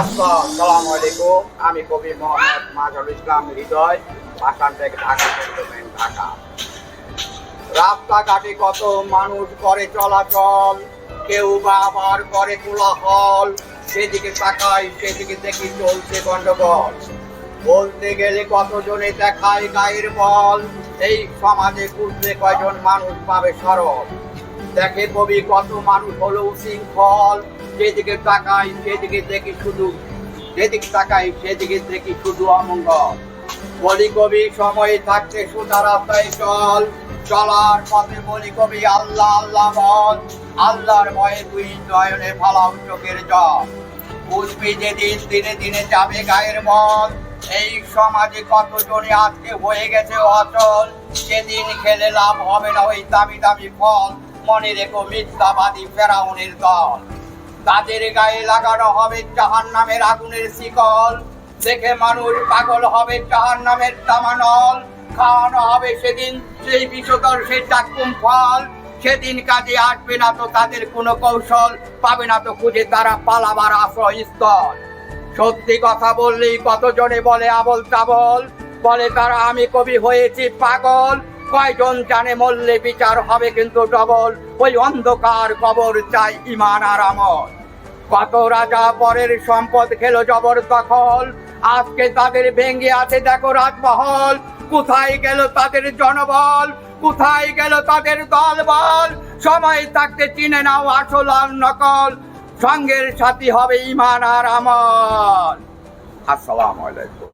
আসসালামু আলাইকুম আমি কবি মোহাম্মদ মাজহারুল ইসলাম হৃদয় আসাম থেকে ঢাকা ঢাকা। রাস্তাঘাটে কত মানুষ করে চলাচল, কেউ বা আবার করে কোলাহল, সেদিকে তাকাই, সেদিকে দেখি চলছে গন্ডগোল। বলতে গেলে কতজনে দেখায় গায়ের বল, এই সমাজে খুঁজলে কয়জন মানুষ পাবে সরব। দেখে কবি কত মানুষ হলো উশৃঙ্খল। যেদিকে তাকাই, সেদিকে দেখি শুধু যেদিকে তাকাই, সেদিকে দেখি শুধু অমঙ্গল। বলি কবি, সময় থাকতে সোজা রাস্তায় চল। চলার পথে বলি কবি, আল্লাহ আল্লাহ বল। আল্লাহর ভয়ে তুই নয়নে ফালাও চোখের জল। বুঝবি যেদিন, দিনে দিনে যাবে গায়ের মন এই সমাজে কতজনে আজকে হয়ে গেছে অচল। সেদিন খেলে লাভ হবে না ওই দামি দামি ফল। মনে রেখো মিথ্যাবাদী ফেরাউনের দল। তাদের গায়ে লাগানো হবে জাহান নামের আগুনের শিকল। দেখে মানুষ পাগল হবে জাহান নামের তামানল খাওয়ানো হবে সেদিন সেই বিষধর সেই চাকুম ফল। সেদিন কাজে আসবে না তো তাদের কোনো কৌশল, পাবে না তো খুঁজে তারা পালাবার আশ্রয়স্থল। সত্যি কথা বললেই কতজনে বলে আবল তাবল বলে তারা, আমি কবি হয়েছি পাগল। কয়জন জানে মরলে বিচার হবে কিন্তু ডবল? ওই অন্ধকার কবর চাই ইমান আর আমল। কত রাজা পরের সম্পদ খেলো জবর দখল। আজকে তাদের ভেঙে আছে দেখো রাজমহল। কোথায় গেল তাদের জনবল? কোথায় গেল তাদের দলবল? সময় থাকতে চিনে নাও আসল আর নকল। সঙ্গের সাথী হবে ইমান আর আমল। আসসালামু আলাইকুম।